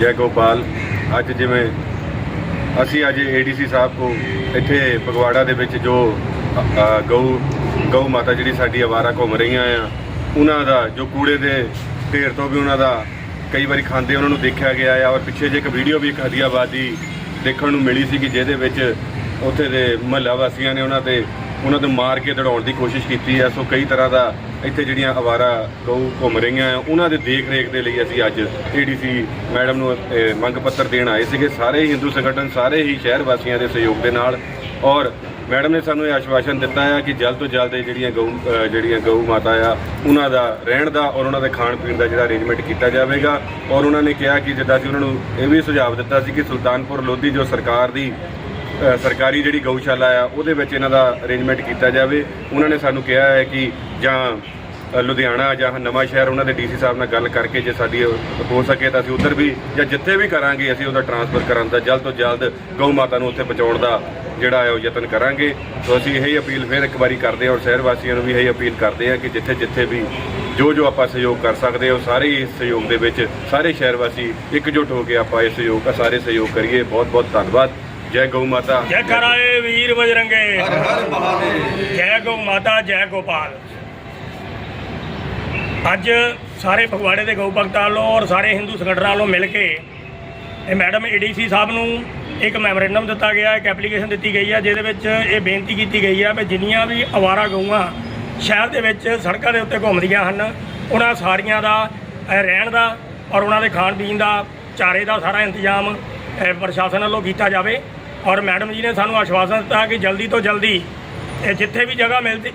ਜੈ ਗੋਪਾਲ, ਅੱਜ ਜਿਵੇਂ ਅਸੀਂ ਅੱਜ ਏਡੀਸੀ ਸਾਹਿਬ ਕੋ ਇੱਥੇ ਫਗਵਾੜਾ ਦੇ ਵਿੱਚ ਜੋ ਗਊ ਗਊ ਮਾਤਾ ਜਿਹੜੀ ਸਾਡੀ ਆਵਾਰਾ ਘੁੰਮ ਰਹੀਆਂ ਆ, ਉਹਨਾਂ ਦਾ, ਜੋ ਕੂੜੇ ਦੇ ਢੇਰ ਤੋਂ ਵੀ ਉਹਨਾਂ ਦਾ ਕਈ ਵਾਰੀ ਖਾਂਦੇ ਉਹਨਾਂ ਨੂੰ ਦੇਖਿਆ ਗਿਆ ਆ, ਔਰ ਪਿੱਛੇ ਜੇ ਇੱਕ ਵੀਡੀਓ ਵੀ ਇੱਕ ਹਦੀਆਬਾਦੀ ਦੇਖਣ ਨੂੰ ਮਿਲੀ ਸੀ ਕਿ ਜਿਹਦੇ ਵਿੱਚ ਉੱਥੇ ਦੇ ਮਹੱਲਾ ਵਾਸੀਆਂ ਨੇ ਉਹਨਾਂ ਤੇ, ਉਹਨਾਂ ਨੂੰ ਮਾਰ ਕੇ ਦੜਾਉਣ ਦੀ ਕੋਸ਼ਿਸ਼ ਕੀਤੀ ਆ, ਸੋ ਕਈ ਤਰ੍ਹਾਂ ਦਾ ਇੱਥੇ ਜਿਹੜੀਆਂ ਅਵਾਰਾ ਗਊ ਘੁੰਮ ਰਹੀਆਂ ਉਹਨਾਂ ਦੇ ਦੇਖ ਰੇਖ ਦੇ ਲਈ ਅਸੀਂ ਅੱਜ ਏਡੀਸੀ ਮੈਡਮ ਨੂੰ ਮੰਗ ਪੱਤਰ ਦੇਣ ਆਏ ਸੀਗੇ। ਸਾਰੇ ਹੀ ਹਿੰਦੂ ਸੰਗਠਨ, ਸਾਰੇ ਹੀ ਸ਼ਹਿਰ ਵਾਸੀਆਂ ਦੇ ਸਹਿਯੋਗ ਦੇ ਨਾਲ। ਔਰ ਮੈਡਮ ਨੇ ਸਾਨੂੰ ਇਹ ਆਸ਼ਵਾਸਨ ਦਿੱਤਾ ਆ ਕਿ ਜਲਦ ਤੋਂ ਜਲਦ ਇਹ ਜਿਹੜੀਆਂ ਗਊ ਜਿਹੜੀਆਂ ਗਊ ਮਾਤਾ ਆ, ਉਹਨਾਂ ਦਾ ਰਹਿਣ ਦਾ ਔਰ ਉਹਨਾਂ ਦੇ ਖਾਣ ਪੀਣ ਦਾ ਜਿਹੜਾ ਅਰੇਂਜਮੈਂਟ ਕੀਤਾ ਜਾਵੇਗਾ। ਔਰ ਉਹਨਾਂ ਨੇ ਕਿਹਾ ਕਿ ਜਿੱਦਾਂ ਅਸੀਂ ਉਹਨਾਂ ਨੂੰ ਇਹ ਵੀ ਸੁਝਾਅ ਦਿੱਤਾ ਸੀ ਕਿ ਸੁਲਤਾਨਪੁਰ ਲੋਧੀ ਜੋ ਸਰਕਾਰ ਦੀ ਸਰਕਾਰੀ ਜਿਹੜੀ ਗਊਸ਼ਾਲਾ ਆ, ਉਹਦੇ ਵਿੱਚ ਇਹਨਾਂ ਦਾ ਅਰੇਂਜਮੈਂਟ ਕੀਤਾ ਜਾਵੇ। ਉਹਨਾਂ ਨੇ ਸਾਨੂੰ ਕਿਹਾ ਹੈ ਕਿ ਜਾਂ ਲੁਧਿਆਣਾ ਜਾਂ ਨਵਾਂ ਸ਼ਹਿਰ ਉਹਨਾਂ ਦੇ ਡੀਸੀ ਸਾਹਿਬ ਨਾਲ ਗੱਲ ਕਰਕੇ ਜੇ ਸਾਡੀ ਹੋ ਸਕੇ ਤਾਂ ਅਸੀਂ ਉੱਧਰ ਵੀ ਜਾਂ ਜਿੱਥੇ ਵੀ ਕਰਾਂਗੇ, ਅਸੀਂ ਉਹਦਾ ਟਰਾਂਸਫਰ ਕਰਨ ਦਾ ਜਲਦ ਤੋਂ ਜਲਦ ਗਊ ਮਾਤਾ ਨੂੰ ਉੱਥੇ ਪਹੁੰਚਾਉਣ ਦਾ ਜਿਹੜਾ ਹੈ ਉਹ ਯਤਨ ਕਰਾਂਗੇ। ਸੋ ਅਸੀਂ ਇਹੀ ਅਪੀਲ ਫਿਰ ਇੱਕ ਵਾਰੀ ਕਰਦੇ ਹਾਂ ਔਰ ਸ਼ਹਿਰ ਵਾਸੀਆਂ ਨੂੰ ਵੀ ਇਹੀ ਅਪੀਲ ਕਰਦੇ ਹਾਂ ਕਿ ਜਿੱਥੇ ਜਿੱਥੇ ਵੀ ਜੋ ਜੋ ਆਪਾਂ ਸਹਿਯੋਗ ਕਰ ਸਕਦੇ ਹਾਂ ਸਾਰੇ ਹੀ ਇਸ ਸਹਿਯੋਗ ਦੇ ਵਿੱਚ ਸਾਰੇ ਸ਼ਹਿਰ ਵਾਸੀ ਇਕਜੁੱਟ ਹੋ ਕੇ ਆਪਾਂ ਇਹ ਸਹਿਯੋਗ, ਸਾਰੇ ਸਹਿਯੋਗ ਕਰੀਏ। ਬਹੁਤ ਬਹੁਤ ਧੰਨਵਾਦ। ਜੈ ਗਊ ਮਾਤਾ। ਜੈ ਕਰਾਏ ਵੀਰ ਬਜਰੰਗੇ। ਹਰ ਹਰ ਮਹਾਦੇਵ। ਜੈ ਗੋ ਮਾਤਾ ਜੈ ਗੋਪਾਲ। ਅੱਜ ਸਾਰੇ ਫਗਵਾੜੇ ਦੇ ਗਊ ਭਗਤਾਂ ਵੱਲੋਂ ਔਰ ਸਾਰੇ ਹਿੰਦੂ ਸੰਗਠਨਾਂ ਵੱਲੋਂ ਮਿਲ ਕੇ ਇਹ ਮੈਡਮ ਏਡੀਸੀ ਸਾਹਿਬ ਨੂੰ ਇੱਕ ਮੈਮੋਰੈਂਡਮ ਦਿੱਤਾ ਗਿਆ ਇੱਕ ਐਪਲੀਕੇਸ਼ਨ ਦਿੱਤੀ ਗਈ ਹੈ ਜਿਹਦੇ ਵਿੱਚ ਇਹ ਬੇਨਤੀ ਕੀਤੀ ਗਈ ਹੈ ਵੀ ਜਿੰਨੀਆਂ ਵੀ ਅਵਾਰਾ ਗਊਆਂ ਸ਼ਹਿਰ ਦੇ ਵਿੱਚ ਸੜਕਾਂ ਦੇ ਉੱਤੇ ਘੁੰਮਦੀਆਂ ਹਨ ਉਹਨਾਂ ਸਾਰੀਆਂ ਦਾ ਰਹਿਣ ਦਾ ਔਰ ਉਹਨਾਂ ਦੇ ਖਾਣ ਪੀਣ ਦਾ ਚਾਰੇ ਦਾ ਸਾਰਾ ਇੰਤਜ਼ਾਮ ਪ੍ਰਸ਼ਾਸਨ ਵੱਲੋਂ ਕੀਤਾ ਜਾਵੇ। ਔਰ ਮੈਡਮ ਜੀ ਨੇ ਸਾਨੂੰ ਆਸ਼ਵਾਸਨ ਦਿੱਤਾ ਕਿ ਜਲਦੀ ਤੋਂ ਜਲਦੀ ਇਹ ਜਿੱਥੇ ਵੀ ਜਗ੍ਹਾ ਮਿਲਦੀ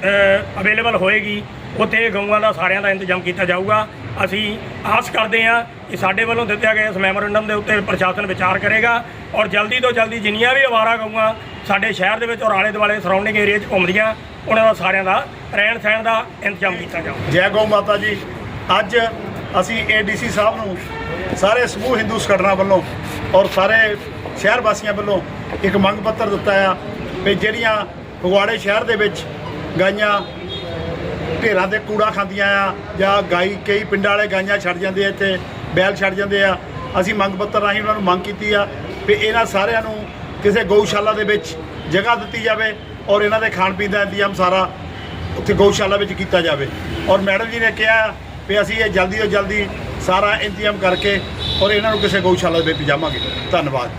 ਅਵੇਲੇਬਲ ਹੋਏਗੀ, ਉੱਥੇ ਗਊਆਂ ਦਾ ਸਾਰਿਆਂ ਦਾ ਇੰਤਜ਼ਾਮ ਕੀਤਾ ਜਾਊਗਾ। ਅਸੀਂ ਆਸ ਕਰਦੇ ਹਾਂ ਕਿ ਸਾਡੇ ਵੱਲੋਂ ਦਿੱਤੇ ਗਏ ਇਸ ਮੈਮੋਰੈਂਡਮ ਦੇ ਉੱਤੇ ਪ੍ਰਸ਼ਾਸਨ ਵਿਚਾਰ ਕਰੇਗਾ ਔਰ ਜਲਦੀ ਤੋਂ ਜਲਦੀ ਜਿੰਨੀਆਂ ਵੀ ਅਵਾਰਾ ਗਊਆਂ ਸਾਡੇ ਸ਼ਹਿਰ ਦੇ ਵਿੱਚ ਔਰ ਆਲੇ ਦੁਆਲੇ ਸਰਾਊਂਡਿੰਗ ਏਰੀਆ 'ਚ ਘੁੰਮਦੀਆਂ, ਉਹਨਾਂ ਦਾ ਸਾਰਿਆਂ ਦਾ ਰਹਿਣ ਸਹਿਣ ਦਾ ਇੰਤਜ਼ਾਮ ਕੀਤਾ ਜਾਊਗਾ ਜੈ ਗਊ ਮਾਤਾ ਜੀ। ਅੱਜ ਅਸੀਂ ਏਡੀਸੀ ਸਾਹਿਬ ਨੂੰ ਸਾਰੇ ਸਮੂਹ ਹਿੰਦੂ ਸੰਗਠਨਾਂ ਵੱਲੋਂ ਔਰ ਸਾਰੇ ਸ਼ਹਿਰ ਵਾਸੀਆਂ ਵੱਲੋਂ ਇੱਕ ਮੰਗ ਪੱਤਰ ਦਿੱਤਾ ਆ ਵੀ ਜਿਹੜੀਆਂ ਫਗਵਾੜੇ ਸ਼ਹਿਰ ਦੇ ਵਿੱਚ ਗਾਈਆਂ ਢੇਰਾਂ ਤੇ ਕੂੜਾ ਖਾਂਦੀਆਂ ਆ ਜਾਂ ਗਾਈ, ਕਈ ਪਿੰਡਾਂ ਵਾਲੇ ਗਾਈਆਂ ਛੱਡ ਜਾਂਦੇ ਆ, ਇੱਥੇ ਬੈਲ ਛੱਡ ਜਾਂਦੇ ਆ, ਅਸੀਂ ਮੰਗ ਪੱਤਰ ਰਾਹੀਂ ਉਹਨਾਂ ਨੂੰ ਮੰਗ ਕੀਤੀ ਆ ਵੀ ਇਹਨਾਂ ਸਾਰਿਆਂ ਨੂੰ ਕਿਸੇ ਗਊਸ਼ਾਲਾ ਦੇ ਵਿੱਚ ਜਗ੍ਹਾ ਦਿੱਤੀ ਜਾਵੇ ਔਰ ਇਹਨਾਂ ਦੇ ਖਾਣ ਪੀਣ ਦਾ ਇੰਤਜ਼ਾਮ ਸਾਰਾ ਉੱਥੇ ਗਊਸ਼ਾਲਾ ਵਿੱਚ ਕੀਤਾ ਜਾਵੇ। ਔਰ ਮੈਡਮ ਜੀ ਨੇ ਕਿਹਾ ਵੀ ਅਸੀਂ ਇਹ ਜਲਦੀ ਤੋਂ ਜਲਦੀ ਸਾਰਾ ਇੰਤਜ਼ਾਮ ਕਰਕੇ ਔਰ ਇਹਨਾਂ ਨੂੰ ਕਿਸੇ ਗਊਸ਼ਾਲਾ ਦੇ ਵਿੱਚ ਜਾਵਾਂਗੇ। ਧੰਨਵਾਦ।